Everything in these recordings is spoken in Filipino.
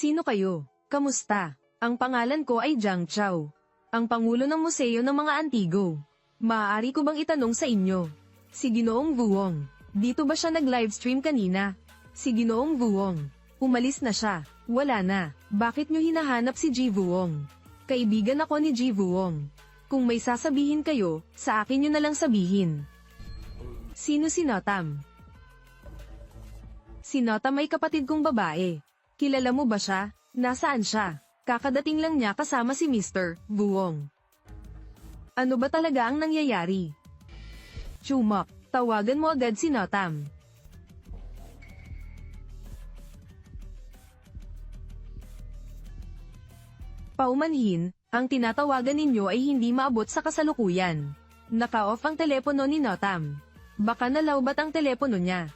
Sino kayo? Kamusta? Ang pangalan ko ay Jiang Chao. Ang Pangulo ng Museo ng mga Antigo. Maaari ko bang itanong sa inyo? Si Ginoong Vuong. Dito ba siya nag-livestream kanina? Si Ginoong Vuong. Umalis na siya. Wala na. Bakit nyo hinahanap si Ji Vuong? Kaibigan ako ni Ji Vuong. Kung may sasabihin kayo, sa akin nyo na lang sabihin. Sino si Notam? Si Notam ay kapatid kong babae. Kilala mo ba siya? Nasaan siya? Kakadating lang niya kasama si Mr. Vuong. Ano ba talaga ang nangyayari? Chumak, tawagan mo agad si Notam. Paumanhin, ang tinatawagan ninyo ay hindi maabot sa kasalukuyan. Naka-off ang telepono ni Notam. Baka nalawbat ang telepono niya.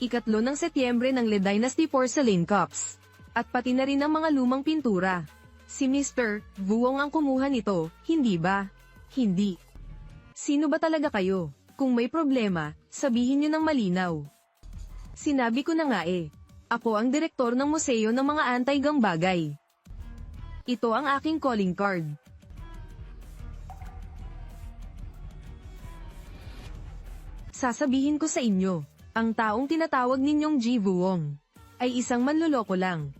Ikatlo ng Setyembre ng Le Dynasty Porcelain Cups. At pati na rin ang mga lumang pintura. Si Mr. Vuong ang kumuha nito, hindi ba? Hindi. Sino ba talaga kayo? Kung may problema, sabihin nyo ng malinaw. Sinabi ko na nga eh. Ako ang direktor ng museo ng mga anti-gang bagay. Ito ang aking calling card. Sasabihin ko sa inyo, ang taong tinatawag ninyong Ji Vuong ay isang manloloko lang.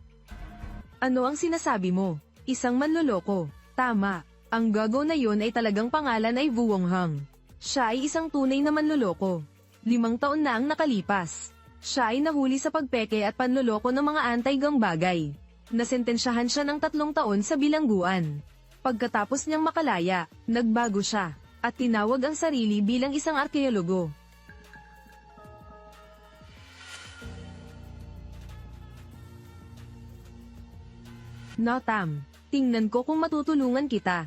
Ano ang sinasabi mo? Isang manloloko. Tama. Ang gago na yon ay talagang pangalan ay Vuong Hang. Siya ay isang tunay na manloloko. Limang taon na ang nakalipas. Siya ay nahuli sa pagpeke at panloloko ng mga anti-gang bagay. Nasentensyahan siya ng tatlong taon sa bilangguan. Pagkatapos niyang makalaya, nagbago siya, at tinawag ang sarili bilang isang arkeologo. Notam, tingnan ko kung matutulungan kita.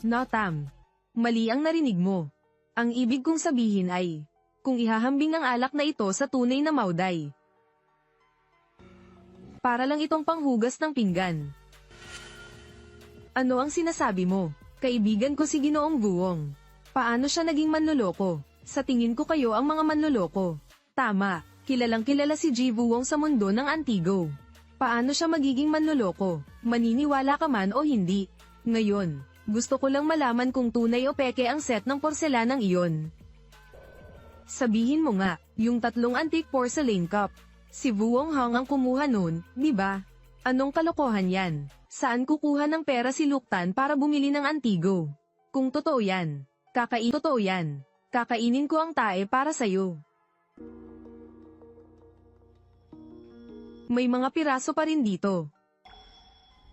Notam, mali ang narinig mo. Ang ibig kong sabihin ay, kung ihahambing ang alak na ito sa tunay na mauday. Para lang itong panghugas ng pinggan. Ano ang sinasabi mo? Kaibigan ko si Ginoong Vuong. Paano siya naging manloloko? Sa tingin ko kayo ang mga manloloko. Tama, kilalang kilala si Ji Vuong sa mundo ng Antigo. Paano siya magiging manloloko? Maniniwala ka man o hindi? Ngayon, gusto ko lang malaman kung tunay o peke ang set ng porselanang iyon. Sabihin mo nga, yung tatlong antique porcelain cup. Si Vuong Hang ang kumuha nun, di ba? Anong kalokohan yan? Saan kukuha ng pera si Luktan para bumili ng Antigo? Kung totoo yan, kakain totoo yan. Kakainin ko ang tae para sa'yo. May mga piraso pa rin dito.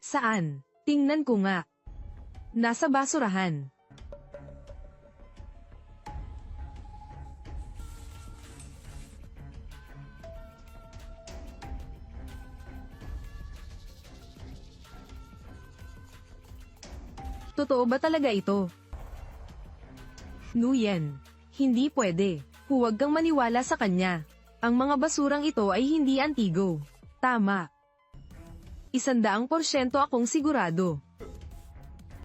Saan? Tingnan ko nga. Nasa basurahan. Totoo ba talaga ito? Nuyen. Hindi pwede. Huwag kang maniwala sa kanya. Ang mga basurang ito ay hindi antigo. Tama. Isandaang porsyento akong sigurado.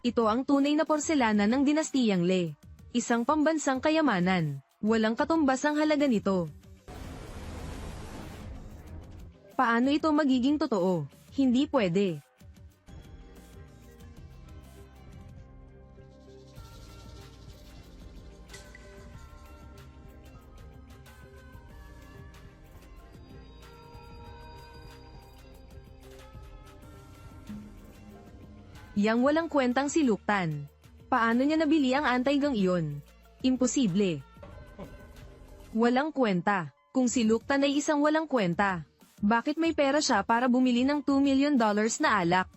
Ito ang tunay na porselana ng dinastiyang Le. Isang pambansang kayamanan. Walang katumbas ang halaga nito. Paano ito magiging totoo? Hindi pwede. Yang walang kwentang si Luktan. Paano niya nabili ang anti-gang iyon? Imposible. Walang kwenta. Kung si Luktan ay isang walang kwenta, bakit may pera siya para bumili ng 2 million dollars na alak?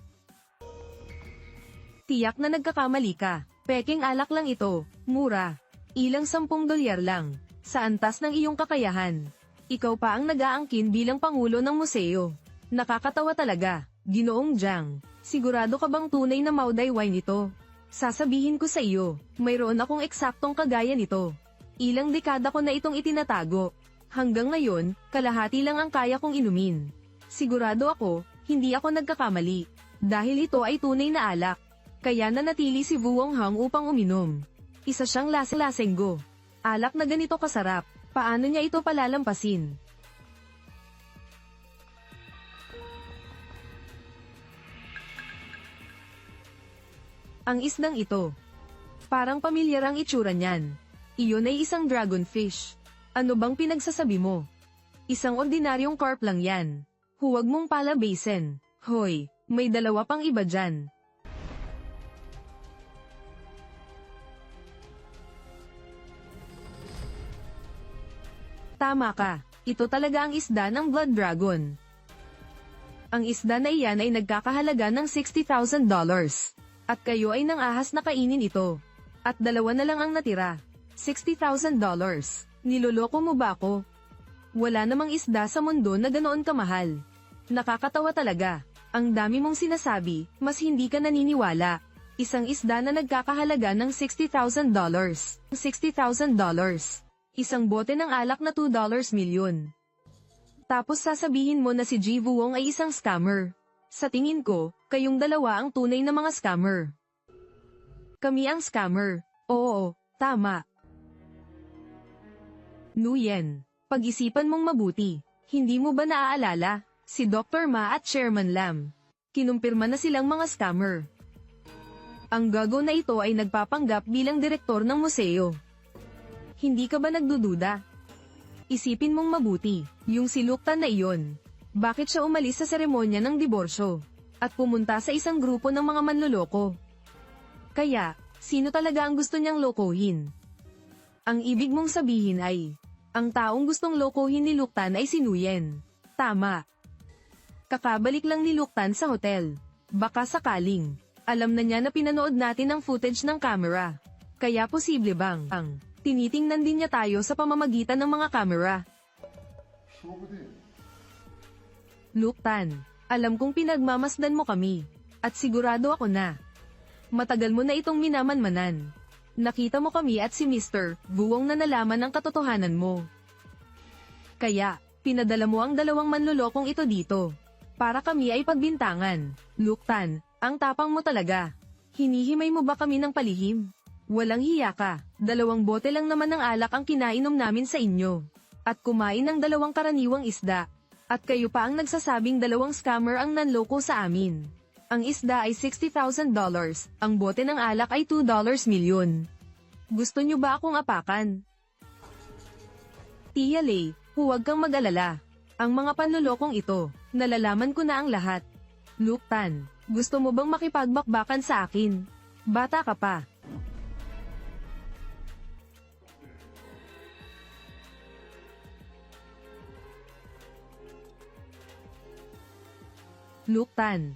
Tiyak na nagkakamali ka. Peking alak lang ito. Mura. Ilang sampung dolyar lang. Sa antas ng iyong kakayahan. Ikaw pa ang nag-aangkin bilang pangulo ng museo. Nakakatawa talaga. Ginoong Jiang, sigurado ka bang tunay na Mauday wine ito? Sasabihin ko sa iyo, mayroon akong eksaktong kagaya nito. Ilang dekada ko na itong itinatago. Hanggang ngayon, kalahati lang ang kaya kong inumin. Sigurado ako, hindi ako nagkakamali. Dahil ito ay tunay na alak. Kaya nanatili si Vuong Hang upang uminom. Isa siyang lasa-lasenggo. Alak na ganito kasarap. Paano niya ito palalampasin? Ang isdang ito. Parang pamilyar ang itsura niyan. Iyon ay isang dragonfish. Ano bang pinagsasabi mo? Isang ordinaryong carp lang yan. Huwag mong palabasin. Hoy, may dalawa pang iba dyan. Tama ka. Ito talaga ang isda ng Blood Dragon. Ang isda na iyan ay nagkakahalaga ng $60,000. At kayo ay nang ahas na kainin ito. At dalawa na lang ang natira. $60,000. Niloloko mo ba ako? Wala namang isda sa mundo na ganoon kamahal. Nakakatawa talaga. Ang dami mong sinasabi, mas hindi ka naniniwala. Isang isda na nagkakahalaga ng $60,000. $60,000. Isang bote ng alak na $2 milyon. Tapos sasabihin mo na si Ji Wuong ay isang scammer. Sa tingin ko, kayong dalawa ang tunay na mga scammer. Kami ang scammer. Oo, tama. Nuyen, pag-isipan mong mabuti. Hindi mo ba naaalala? Si Dr. Ma at Chairman Lam. Kinumpirma na silang mga scammer. Ang gago na ito ay nagpapanggap bilang direktor ng museo. Hindi ka ba nagdududa? Isipin mong mabuti, yung siluktan na iyon. Bakit siya umalis sa seremonya ng diborsyo? At pumunta sa isang grupo ng mga manloloko? Kaya, sino talaga ang gusto niyang lokohin? Ang ibig mong sabihin ay, ang taong gustong lokohin ni Luktan ay si Nuyen. Tama. Kakabalik lang ni Luktan sa hotel. Baka sakaling, alam na niya na pinanood natin ang footage ng camera. Kaya posible bang, ang, tinitingnan din niya tayo sa pamamagitan ng mga camera. Luktan, alam kong pinagmamasdan mo kami. At sigurado ako na. Matagal mo na itong minamanmanan. Nakita mo kami at si Mr. Buwong na nalaman ang katotohanan mo. Kaya, pinadala mo ang dalawang manlulokong ito dito. Para kami ay pagbintangan. Luktan, ang tapang mo talaga. Hinihimay mo ba kami ng palihim? Walang hiya ka. Dalawang bote lang naman ng alak ang kinainom namin sa inyo. At kumain ng dalawang karaniwang isda. At kayo pa ang nagsasabing dalawang scammer ang nanloko sa amin. Ang isda ay $60,000, ang bote ng alak ay $2 milyon. Gusto nyo ba akong apakan? Tia Lei, huwag kang mag-alala. Ang mga panlulokong ito, nalalaman ko na ang lahat. Luke Tan, gusto mo bang makipagbakbakan sa akin? Bata ka pa. Luke Tan,